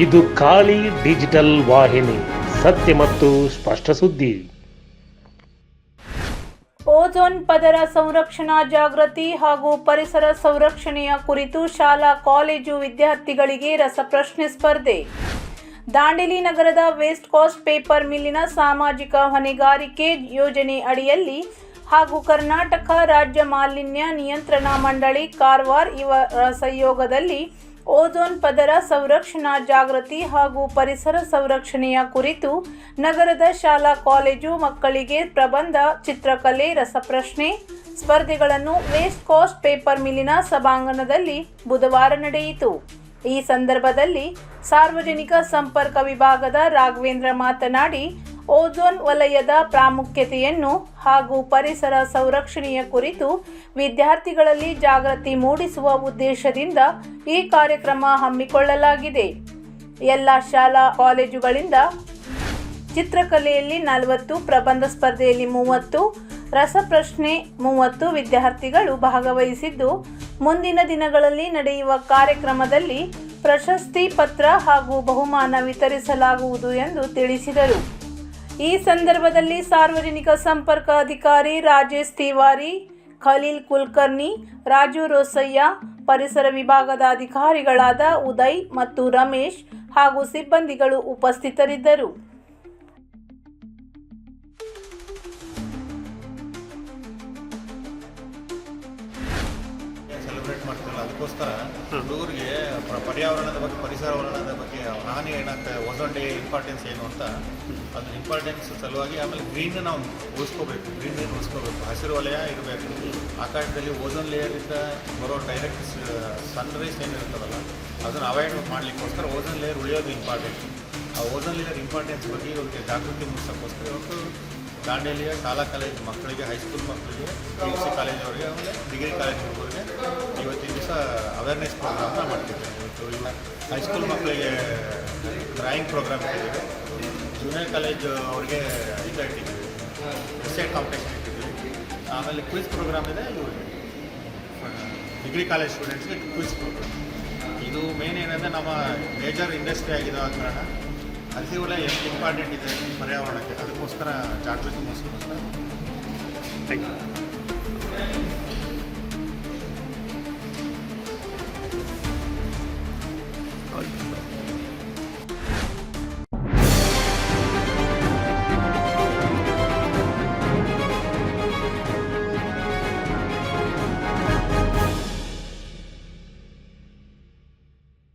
ಇದು ಖಾಲಿ ಡಿಜಿಟಲ್ ವಾಹಿನಿ, ಸತ್ಯ ಮತ್ತು ಸ್ಪಷ್ಟ ಸುದ್ದಿ. ಓಜೋನ್ ಪದರ ಸಂರಕ್ಷಣಾ ಜಾಗೃತಿ ಹಾಗೂ ಪರಿಸರ ಸಂರಕ್ಷಣೆಯ ಕುರಿತು ಶಾಲಾ, ಕಾಲೇಜು ವಿದ್ಯಾರ್ಥಿಗಳಿಗೆ ರಸಪ್ರಶ್ನೆ ಸ್ಪರ್ಧೆ. ದಾಂಡೇಲಿ ನಗರದ ವೇಸ್ಟ್ ಕಾಸ್ಟ್ ಪೇಪರ್ ಮಿಲ್ಲಿನ ಸಾಮಾಜಿಕ ಹೊಣೆಗಾರಿಕೆ ಯೋಜನೆ ಅಡಿಯಲ್ಲಿ ಹಾಗೂ ಕರ್ನಾಟಕ ರಾಜ್ಯ ಮಾಲಿನ್ಯ ನಿಯಂತ್ರಣ ಮಂಡಳಿ, ಕಾರವಾರ ಇವರ ಸಹಯೋಗದಲ್ಲಿ ಓಝೋನ್ ಪದರ ಸಂರಕ್ಷಣಾ ಜಾಗೃತಿ ಹಾಗೂ ಪರಿಸರ ಸಂರಕ್ಷಣೆಯ ಕುರಿತು ನಗರದ ಶಾಲಾ, ಕಾಲೇಜು ಮಕ್ಕಳಿಗೆ ಪ್ರಬಂಧ, ಚಿತ್ರಕಲೆ, ರಸಪ್ರಶ್ನೆ, ಸ್ಪರ್ಧೆಗಳನ್ನು ವೇಸ್ಟ್ ಕಾಸ್ಟ್ ಪೇಪರ್ ಮಿಲಿನ ಸಭಾಂಗಣದಲ್ಲಿ ಬುಧವಾರ ನಡೆಯಿತು. ಈ ಸಂದರ್ಭದಲ್ಲಿ ಸಾರ್ವಜನಿಕ ಸಂಪರ್ಕ ವಿಭಾಗದ ರಾಘವೇಂದ್ರ ಮಾತನಾಡಿ ಓಝೋನ್ ವಲಯದ ಪ್ರಾಮುಖ್ಯತೆಯನ್ನು ಹಾಗೂ ಪರಿಸರ ಸಂರಕ್ಷಣೆಯ ಕುರಿತು ವಿದ್ಯಾರ್ಥಿಗಳಲ್ಲಿ ಜಾಗೃತಿ ಮೂಡಿಸುವ ಉದ್ದೇಶದಿಂದ ಈ ಕಾರ್ಯಕ್ರಮ ಹಮ್ಮಿಕೊಳ್ಳಲಾಗಿದೆ. ಎಲ್ಲ ಶಾಲಾ ಕಾಲೇಜುಗಳಿಂದ ಚಿತ್ರಕಲೆಯಲ್ಲಿ ನಲವತ್ತು, ಪ್ರಬಂಧ ಸ್ಪರ್ಧೆಯಲ್ಲಿ ಮೂವತ್ತು, ರಸಪ್ರಶ್ನೆ ಮೂವತ್ತು ವಿದ್ಯಾರ್ಥಿಗಳು ಭಾಗವಹಿಸಿದ್ದು, ಮುಂದಿನ ದಿನಗಳಲ್ಲಿ ನಡೆಯುವ ಕಾರ್ಯಕ್ರಮದಲ್ಲಿ ಪ್ರಶಸ್ತಿ ಪತ್ರ ಹಾಗೂ ಬಹುಮಾನ ವಿತರಿಸಲಾಗುವುದು ಎಂದು ತಿಳಿಸಿದರು. ಈ ಸಂದರ್ಭದಲ್ಲಿ ಸಾರ್ವಜನಿಕ ಸಂಪರ್ಕ ಅಧಿಕಾರಿ ರಾಜೇಶ್ ತಿವಾರಿ, ಖಲೀಲ್ ಕುಲ್ಕರ್ಣಿ, ರಾಜು ರೋಸಯ್ಯ, ಪರಿಸರ ವಿಭಾಗದ ಅಧಿಕಾರಿಗಳಾದ ಉದಯ್ ಮತ್ತು ರಮೇಶ್ ಹಾಗೂ ಸಿಬ್ಬಂದಿಗಳು ಉಪಸ್ಥಿತರಿದ್ದರು. ಅದಕ್ಕೋಸ್ಕರ ಹುಡುಗರಿಗೆ ಪ್ರ- ಪರ್ಯಾವರಣದ ಬಗ್ಗೆ ಪರಿಸರವರಣದ ಬಗ್ಗೆ ಹಾನಿ ಏನಾಗ್ತದೆ ಓಝೋನ್ ಡೇ ಇಂಪಾರ್ಟೆನ್ಸ್ ಏನು ಅಂತ ಅದು ಇಂಪಾರ್ಟೆನ್ಸ್ ಸಲುವಾಗಿ ಆಮೇಲೆ ಗ್ರೀನ್ ನಾವು ಉಳಿಸ್ಕೋಬೇಕು. ಗ್ರೀನ್ ಏನು ಉಳಿಸ್ಕೋಬೇಕು. ಹಸಿರು ವಲಯ ಇರಬೇಕು. ಆಕಾಶದಲ್ಲಿ ಓಝೋನ್ ಲೇಯರಿಂದ ಬರೋ ಡೈರೆಕ್ಟ್ ಸನ್ ರೈಸ್ ಏನು ಇರ್ತದಲ್ಲ ಅದನ್ನು ಅವಾಯ್ಡ್ ಮಾಡಲಿಕ್ಕೋಸ್ಕರ ಓಝೋನ್ ಲೇಯರ್ ಉಳಿಯೋದು ಇಂಪಾರ್ಟೆಂಟ್ ಆ ಓಝೋನ್ ಲೇಯರ್ ಇಂಪಾರ್ಟೆನ್ಸ್ ಬಗ್ಗೆ ಇವರಿಗೆ ಜಾಗೃತಿ ಮೂಡಿಸೋಕ್ಕೋಸ್ಕರ ಇವತ್ತು ದಾಂಡೇಲಿಯ ಶಾಲಾ ಕಾಲೇಜ್ ಮಕ್ಕಳಿಗೆ ಹೈಸ್ಕೂಲ್ ಮಕ್ಕಳಿಗೆ ಪಿ ಯು ಸಿ ಕಾಲೇಜವರಿಗೆ ಆಮೇಲೆ ಡಿಗ್ರಿ ಕಾಲೇಜ್ ಹುಡುಗರಿಗೆ ಇವತ್ತಿನ ದಿವಸ ಅವೇರ್ನೆಸ್ ಪ್ರೋಗ್ರಾಮ್ನ ಮಾಡ್ತಿದ್ದೇವೆ ಇವತ್ತು ಇವ ಹೈಸ್ಕೂಲ್ ಮಕ್ಕಳಿಗೆ ಡ್ರಾಯಿಂಗ್ ಪ್ರೋಗ್ರಾಮ್ ಇಟ್ಟಿದ್ದೀವಿ ಜೂನಿಯರ್ ಕಾಲೇಜ್ ಅವ್ರಿಗೆ ಇದು ಇಟ್ಟಿದ್ದೀವಿ. ಎಸ್ಸೆ ಕಾಂಪಿಟೇಷನ್ ಇಟ್ಟಿದ್ದೀವಿ. ಆಮೇಲೆ ಕ್ವಿಜ್ ಪ್ರೋಗ್ರಾಮ್ ಇದೆ ಇದು ಡಿಗ್ರಿ ಕಾಲೇಜ್ ಸ್ಟೂಡೆಂಟ್ಸ್ಗೆ ಕ್ವಿಜ್ ಪ್ರೋಗ್ರಾಮ್ ಇದು ಮೇನ್ ಏನಂದರೆ ನಮ್ಮ ಮೇಜರ್ ಇಂಡಸ್ಟ್ರಿ ಆಗಿದೆ ಆ ಕಾರಣ ಹೊಲ ಎಷ್ಟು ಇಂಪಾರ್ಟೆಂಟ್ ಇದೆ ಪರ್ಯಾವರಣಕ್ಕೆ? ಅದಕ್ಕೋಸ್ಕರ ಜಾಗೃತಿ ಮೂಡಿಸ್ಕೋಸ್ಕರ ಥ್ಯಾಂಕ್ ಯು